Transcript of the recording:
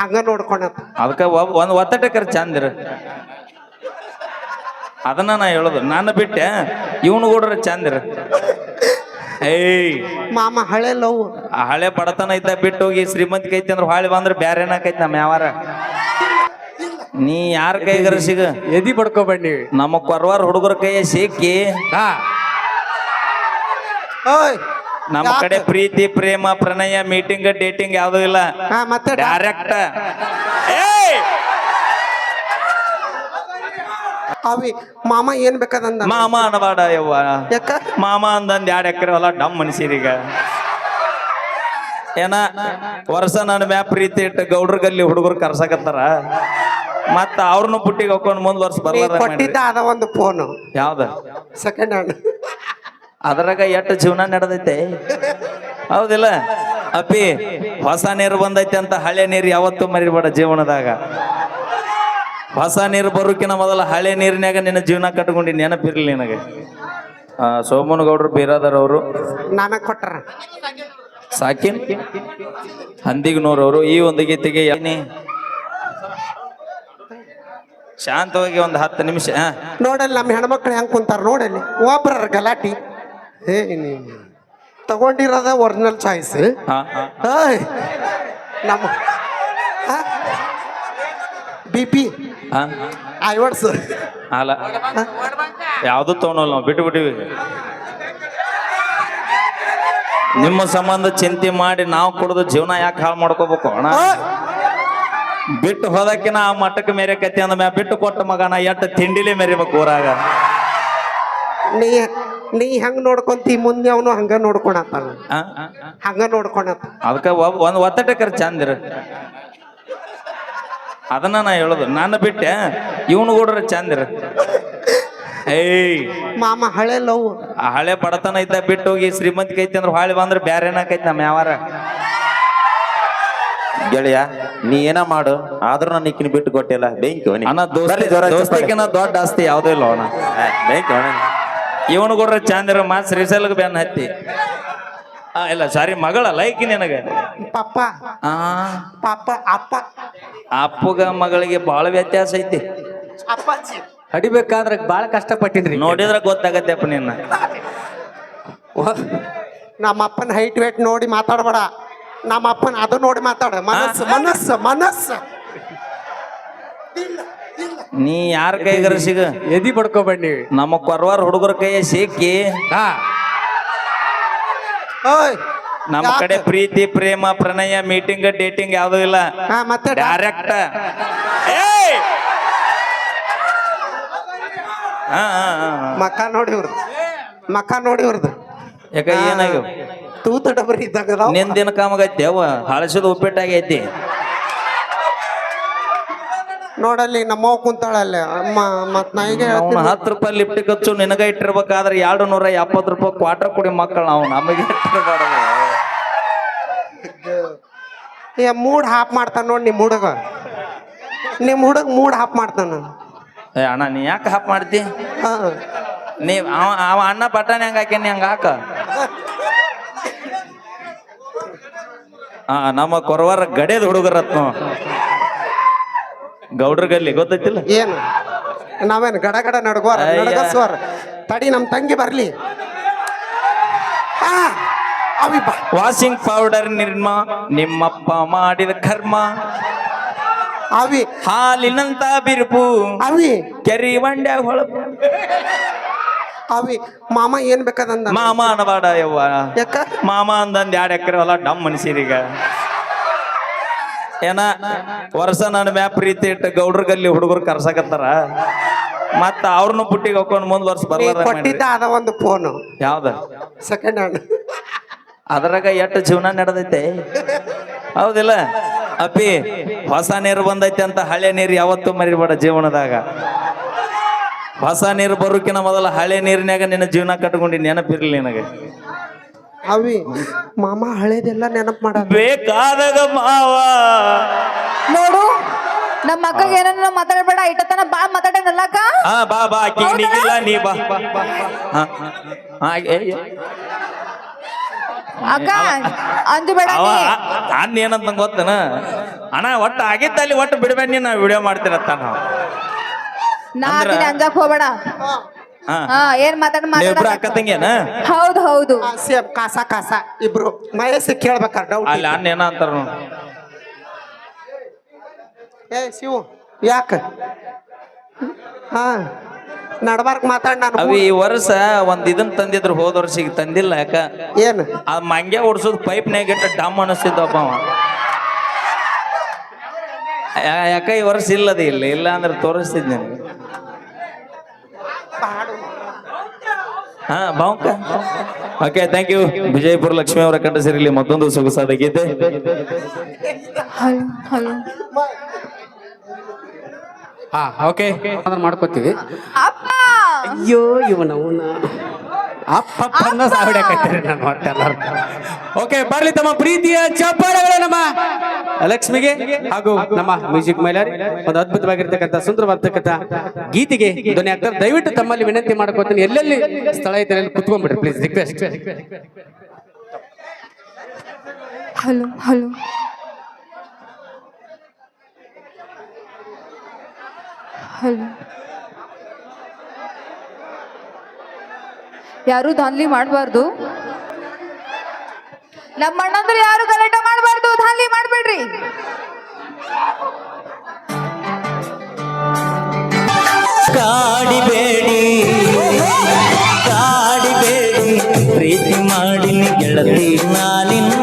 ಹಂಗ ನೋಡ್ಕೊಂಡ ಅದಕ್ಕ ಒಬ್ ಒಂದ್ ಒತ್ತಟಕ್ಕರ ಚಂದಿರ ಅದನ್ನ ನಾ ಹೇಳೋದು. ನನ್ನ ಬಿಟ್ಟೆ ಇವನು ಕೂಡ ಚಂದಿರ ಏಯ್. ಮಾಮ ಹಳೆ ಲವ್. ಆ ಹಳೆ ಬಡತನ ಇದ್ದ ಬಿಟ್ಟು ಹೋಗಿ ಶ್ರೀಮಂತಿಗೆ ಐತಿ ಅಂದ್ರೆ ಹಾಳಿ ಬಂದ್ರೆ ಬ್ಯಾರೆ ಏನಾಕೈತಿ ನಮ್ಮ ಯಾವಾರ? ನೀ ಯಾರ ಕೈಗರ ಸಿಗ? ಎದಿ ಬಡ್ಕೋಬೇಡಿ ನೀವು. ನಮ್ಮ ಕೊರವಾರ ಹುಡುಗರ ಕೈಯ ಸಿಕ್ಕಿ. ಹಾ ಓಯ್. ನಮ್ಮ ಕಡೆ ಪ್ರೀತಿ ಪ್ರೇಮ ಪ್ರಣಯ ಮೀಟಿಂಗ್ ಡೇಟಿಂಗ್ ಯಾವ್ದು ಇಲ್ಲ. ಹಾ ಮತ್ತೆ ಡೈರೆಕ್ಟ್ ಏಯ್! ಅವಿ ಮಾಮ ಏನ್ ಬೇಕಾದಂದ ಮಾಮ ಅನಬಾಡ ಯವ್ವ. ಯಾಕ? ಮಾಮ ಅಂದಂದ್ ಎರಡು ಎಕರೆ ಹೊಲ ಡಮ್ ಈಗ. ಏನ ವರ್ಷ ನನ್ನ ಮ್ಯಾ ಪ್ರೀತಿ ಇಟ್ಟು ಗೌಡ್ರ ಗಲ್ಲಿ ಹುಡುಗರು ಕರ್ಸಕತ್ತಾರ. ಮತ್ತ ಅವ್ರನ್ನು ಪುಟ್ಟಿಗೆ ಹಾಕೊಂಡ್ ಮುಂದ್ ವರ್ಷ ಬರ್ಲಾರ ಕೊಟ್ಟಿದ್ದ ಅದ ಒಂದು ಫೋನ್ ಯಾವ್ದ? ಸೆಕೆಂಡ್ ಹ್ಯಾಂಡ್ ಅದ್ರಾಗ ಎಷ್ಟು ಜೀವನ ನಡೆದೈತೆ? ಹೌದಿಲ್ಲ? ಅಪ್ಪಿ ಹೊಸ ನೀರು ಬಂದೈತೆ ಅಂತ ಹಳೆ ನೀರು ಯಾವತ್ತೂ ಮರಿಬೇಡ ಜೀವನದಾಗ. ಹೊಸ ನೀರು ಬರೋಕಿನ ಮೊದಲ ಹಳೆ ನೀರಿನಾಗ ನಿನ್ನ ಜೀವನ ಕಟ್ಕೊಂಡು ನೆನಪಿರ್ಲಿ ನಿನಗೆ. ಆ, ಸೋಮನ ಗೌಡ್ರು ಬೀರಾದರ್ ಅವರು. ನನಗ್ ಕೊಟ್ರ. ಸಾಕಿನ್? ಹಂದಿಗ್ನೂರವರು. ಈ ಒಂದು ಗೀತೆಗೆ ಏನಿ ಶಾಂತವಾಗಿ ಒಂದು ಹತ್ತು ನಿಮಿಷ. ನೋಡಲ್ಲಿ ನಮ್ಮ ಹೆಣ್ಮಕ್ಳು ಹೆಂಗ್ ಕುಂತಾರ ನೋಡಲ್ಲಿ. ಒಬ್ಬರ ಗಲಾಟಿ. ನೀ ತಗೊಂಡಿರೋದ ಒರಿಜಿನಲ್ ಚಾಯ್ಸ್ ಹಾ, ಹಾ. ನಮ್ಮ ಬಿ ಪಿ ಹಾ? ಸರ್ ಅಲ್ಲ. ಯಾವುದು ತಗೊಳಲ್ಲ ನಾವು? ಬಿಟ್ಟು ಬಿಟ್ಟಿವಿ. ನಿಮ್ಮ ಸಂಬಂಧ ಚಿಂತೆ ಮಾಡಿ ನಾವು ಕುಡಿದು ಜೀವನ ಯಾಕೆ ಹಾಳು ಮಾಡ್ಕೋಬೇಕು ಅಣ್ಣ? ಬಿಟ್ಟು ಹೋದಕ್ಕಿನ ಆ ಮಟ್ಟಕ್ಕೆ ಮೇರೆಕತ್ತಿ ಅಂದ ಮ್ಯಾ ಬಿಟ್ಟು ಕೊಟ್ಟ ಮಗನ ಎಟ್ಟು ತಿಂಡಿಲೇ ಮೆರಿಬೇಕು ಊರಾಗ? ನೀ ನೀ ಹೆಂಗ್ ನೋಡ್ಕೊಂತಿ? ಮುಂದೆ ಅವನು ಹಂಗ? ಆ? ಹಂಗ ನೋಡ್ಕೊಳತ್ತ ಅದಕ್ಕೆ ಒಂದು ಒತ್ತಟಕ್ಕರ ಚಂದಿರ ಅದನ್ನ ನಾ ಹೇಳೋದು. ನಾನು ಬಿಟ್ಟೆ ಇವನು ಕೂಡ ಚಂದಿರ ಏಯ್. ಮಾಮ ಹಳೆ ಲವ್. ಆ ಹಳೆ ಬಡತನ ಐತ ಬಿಟ್ಟು ಹೋಗಿ ಶ್ರೀಮಂತಿಕೆ ಐತಿ ಅಂದ್ರೆ ಹಾಳಿ ಬಂದ್ರೆ ಬ್ಯಾರೆ ಏನಾಕೈತಿ ನಮ್ಮ ಯಾವಾರ? ಗೆಳೆಯ ನೀ ಏನ ಮಾಡು ಆದ್ರೂ ನಾನು ಇಕ್ಕಿನ ಬಿಟ್ಟು ಕೊಟ್ಟಿಲ್ಲ. ಬೆಂಕಿ. ಅಣ್ಣ ದೋಸ್ತಿಕಿನ ದೊಡ್ಡ ಆಸ್ತಿ ಯಾವುದೂ ಇಲ್ಲ ಅಣ್ಣ. ಬೆಂಕಿ. ಇವನು ಕೊಡ್ರ ಚಾಂದಿರ ಮಾತ್ ಶ್ರೀಶೈಲಕ್ಕೆ ಬೆನ್ನ ಹತ್ತಿ. ಆ ಇಲ್ಲ ಸಾರಿ ಮಗಳ ಲೈಕ್ ನಿನಗೆ. ಪಪ್ಪ. ಆ. ಪಾಪ ಅಪ್ಪ. ಅಪ್ಪಗ ಮಗಳಿಗೆ ಬಹಳ ವ್ಯತ್ಯಾಸ ಐತಿ. ಅಪ್ಪಾಜಿ. ಹಡಿಬೇಕಾದ್ರೆ ಬಾಳ ಕಷ್ಟಪಟ್ಟಿನ್ರಿ ನೋಡಿದ್ರೆ ಗೊತ್ತಾಗತ್ತೆಪ್ಪ ನಿನ್ನ. ನಮ್ಮ ಅಪ್ಪನ ಹೈಟ್ ವೇಟ್ ನೋಡಿ ಮಾತಾಡಬೇಡ. ನಮ್ಮ ಅಪ್ಪನ ಅದು ನೋಡಿ ಮಾತಾಡ ಮನಸ್ಸು ಮನಸ್ಸು ಮನಸ್ಸು. ನೀ ಯಾರ ಕೈಗಾರ ಸಿಗ? ಎದಿ ಬಡ್ಕೋಬೇಡಿ ನೀವು. ನಮ್ಮ ಕೊರವಾರ ಹುಡುಗರ ಕೈಯ ಸಿಕ್ಕಿ ಹಾ. ಓಯ್. ನಮ್ಮ? ಕಡೆ ಪ್ರೀತಿ ಪ್ರೇಮ ಪ್ರಣಯ ಮೀಟಿಂಗ್ ಡೇಟಿಂಗ್ ಯಾವ್ದು ಇಲ್ಲ. ಹಾ ಮತ್ತೆ ಡೈರೆಕ್ಟ್. ಮಕ್ಕ ನೋಡಿ ಇವ್ರದ್ದು ಮಕ್ಕ ನೋಡಿ ಇವ್ರದ್ದು ಯಾಕ ಏನಾಗ್ಯವ? ತೂತ ಡಬರಿ ಇದ್ದಾಗ. ನಿಂದಿನ ಕಾಮಗೈತಿ ಅವ? ಹಳಸಿದ ಉಪ್ಪಿಟ್ಟಾಗೈತಿ. ನೋಡಲ್ಲಿ ನಮ್ಮವ್ ಕುಂತಾಳಲ್ಲ. ಅಮ್ಮ ಮತ್ ನಾಯಿಗೆ ಈಗ ಅವ್ನ ಹೇಳ್ತೀನಿ. ಹತ್ತು ರೂಪಾಯಿ ಲಿಫ್ಟ್ ಖರ್ಚು ನಿನಗ ಇಟ್ಟಿರ್ಬೇಕಾದ್ರೆ ಎರಡು ನೂರ ಎಪ್ಪತ್ತು ರೂಪಾಯಿ ಕ್ವಾರ್ಟರ್ ಕುಡಿ ಮಕ್ಕಳು ನಾವು ನಮಗೆ ಇಟ್ಟಿರ್ಬಾರ್ದು ಏ ಮೂಡ್ ಹಾಪ್ ಮಾಡ್ತಾನ ನೋಡಿ ನಿಮ್ಮ ಹುಡುಗ. ನಿಮ್ಮ ಹುಡುಗ ಮೂಡ್ ಹಾಪ್ ಮಾಡ್ತಾನ. ಏ ಅಣ್ಣ ನೀ ಯಾಕೆ ಹಾಪ್ ಮಾಡ್ತಿ? ಹಾ. ನೀ ಅವ ಅವ ಅಣ್ಣ ಬಟಾಣಿ ಹಂಗ ಹಾಕೇನಿ ಹಂಗ ಹಾಕ. ಆ ನಮ್ಮ ಕೊರವಾರ ಗಡೇದ ಹುಡುಗರತ್ನ. ಗೌಡ್ರ ಗಲ್ಲಿ ಗೊತ್ತೈತಿಲ್ಲ? ಏನು? ನಾವೇನು ಗಡ ಗಡ ನಡ್ಗೋರ ಅಯ್ಯ. ನಡ್ಗಸ್ವಾರ ತಡಿ ನಮ್ಮ ತಂಗಿ ಬರ್ಲಿ. ಆ, ಅವಿ ಬಾ. ವಾಷಿಂಗ್ ಪೌಡರ್ ನಿರ್ಮ ನಿಮ್ಮಪ್ಪ ಮಾಡಿದ ಕರ್ಮ. ಅವಿ. ಹಾಲಿನಂತ ಬಿರುಪು. ಅವಿ. ಕೆರಿ ಬಂಡೆ ಹೊಳಪು. ಅವಿ ಮಾಮ ಏನ್ ಬೇಕಾದಂದ ಮಾಮ ಅನಬಾಡ ಯವ್ವ. ಯಾಕ? ಮಾಮ ಅಂದಂದ್ ಎರಡು ಎಕರೆ ಹೊಲ ಡಮ್ ಮನ್ಸೀರೀಗ ಏನ ವರ್ಷ ನನ್ನ ಮ್ಯಾ ಪ್ರೀತಿ ಇಟ್ಟು ಗೌಡ್ರ ಗಲ್ಲಿ ಹುಡುಗರು ಕರ್ಸಕತ್ತಾರ. ಮತ್ತ ಅವ್ರನ್ನು ಪುಟ್ಟಿಗೆ ಹಾಕೊಂಡ್ ಮುಂದ್ ವರ್ಷ ಬರ್ಲಾರ ಕೊಟ್ಟಿದ್ದ ಅದ ಒಂದು ಫೋನ್ ಯಾವ್ದ? ಸೆಕೆಂಡ್ ಹ್ಯಾಂಡ್ ಅದ್ರಾಗ ಎಷ್ಟು ಜೀವನ ನಡೆದೈತೆ? ಹೌದಿಲ್ಲ? ಅಪ್ಪಿ ಹೊಸ ನೀರು ಬಂದೈತೆ ಅಂತ ಹಳೆ ನೀರು ಯಾವತ್ತೂ ಮರಿಬೇಡ ಜೀವನದಾಗ. ಹೊಸ ನೀರು ಬರೋಕಿನ ಮೊದಲ ಹಳೆ ನೀರಿನಾಗ ನಿನ್ನ ಜೀವನ ಕಟ್ಕೊಂಡು ನೆನಪಿರ್ಲಿ ನಿನಗೆ. ಅವಿ ಮಾಮ ಹಳೇದೆಲ್ಲ ನೆನಪು ಮಾಡ. ಬೇಕಾದಾಗ ಮಾವ. ನೋಡು ನಮ್ಮ ಮಕ್ಕಳಿಗೆ ಏನನ್ನ ಮಾತಾಡಬೇಡ ಇಟ್ಟತನ ಬಾ ಮಾತಾಡೇನಲ್ಲಕ್ಕ ಹಾ ಬಾ ಬಾ ಆಕಿ ನೀಗಿಲ್ಲ ನೀ ಬಾ. ಹಾ, ಹಾ, ಏ, ಏ. ಅಕ್ಕ ಅಂಜಬೇಡ ಅವ ನೀ. ಅನ್ನ ಏನಂತ ಗೊತ್ತನ? ಅಣ್ಣ ಒಟ್ಟು ಆಗಿದ್ದಲ್ಲಿ ಒಟ್ಟು ಬಿಡ್ಬೇಡಿ ನೀನು ವಿಡಿಯೋ ಮಾಡ್ತೀರತ್ತ ನಾವು ನಾ ಅಂದ್ರ- ಅಂಜಾಕ್ ಹೋಗ್ಬೇಡ. ಹಾ. ಹಾ ಏನ್ ಮಾತಾಡ್ ಮಾತಾಡ ಅಕ್ಕ ತಂಗಿಯನ ಹೌದು ಹೌದು. ಸೇಮ್ ಕಾಸ ಕಾಸ. ಇಬ್ರು. ಮಹೇಶ್ ಕೇಳ್ಬೇಕಾರ ಡೌಟ್ ಅಲ್ಲ ಅಣ್ಣ ಏನ ಅಂತಾರ ನೋಡು. ಏ ಶಿವು ಯಾಕ? ಹಾ ನಡ್ಬಾರ್ಕ್ ಮಾತಾಡ್ ನಾನು. ಅವಿ ಈ ವರ್ಷ ಒಂದ್ ಇದನ್ ತಂದಿದ್ರು ಹೋದ ವರ್ಷ ಈಗ ತಂದಿಲ್ಲ ಯಾಕ? ಏನ್? ಆ ಮಂಗ್ಯ ಓಡಿಸೋದು ಪೈಪ್ನ್ಯಾಗ ಇಟ್ಟ ಡಮ್ ಅನಿಸ್ತಿದ್ದಪ್ಪ ಅವ. ಯಾ- ಯಾಕ ಈ ವರ್ಷ ಇಲ್ಲದ ಇಲ್ಲ? ಇಲ್ಲ ಅಂದ್ರೆ ತೋರಿಸ್ತಿದ್ ನಿನಗೆ ಹಾ ಬಾವುಕ. Okay thank you Vijayapura Lakshmi ಅವರ ಕಂಡ ಸೇರಿಲಿ ಮತ್ತೊಂದು ಸೊಗಸಾದ ಗೀತೆ. ಹಾ ಓಕೆ ಅದನ್ನ ಮಾಡ್ಕೋತೀವಿ. ಅಪ್ಪ! ಅಯ್ಯೋ ಇವನ ಅವನ ಅಪ್ಪ ಸಾವಿಡಕತ್ತೀರಿ ನಾನು ಹೊಟ್ಟೆಲ್ಲರೂ ಓಕೆ ಬರ್ಲಿ ತಮ್ಮ ಪ್ರೀತಿಯ ಚಪ್ಪಾಳೆಗಳು ನಮ್ಮ ಲಕ್ಷ್ಮಿಗೆ ಹಾಗೂ ನಮ್ಮ ಮ್ಯೂಸಿಕ್ ಮೈಲಾರಿ, ಒಂದು ಅದ್ಭುತವಾಗಿರ್ತಕ್ಕಂಥ ಸುಂದರವಾಗಿರ್ತಕ್ಕಂಥ ಗೀತೆಗೆ ಧ್ವನಿ ಆಗ್ತಾರೆ ದಯವಿಟ್ಟು ತಮ್ಮಲ್ಲಿ ವಿನಂತಿ ಮಾಡ್ಕೋತೀನಿ, ಎಲ್ಲೆಲ್ಲಿ ಸ್ಥಳ ಐತೆ ಕುತ್ಕೊಂಡ್ಬಿಡ್ರಿ please request hello hello. Hello. ಯಾರು ದಾನ್ಲಿ ಮಾಡಬಾರ್ದು? ನಮ್ಮ ಅಣ್ಣಂದ್ರೆ ಯಾರು ಗಲಾಟೆ ಮಾಡಬಾರ್ದು? ಹಾಲಿ ಮಾಡ್ಬೇಡ್ರಿ. ಕಾಡಿಬೇಡಿ ಕಾಡಿಬೇಡಿ ಪ್ರೀತಿ ಮಾಡಿ ಗೆಳತಿ ನಾನಿನ್ನ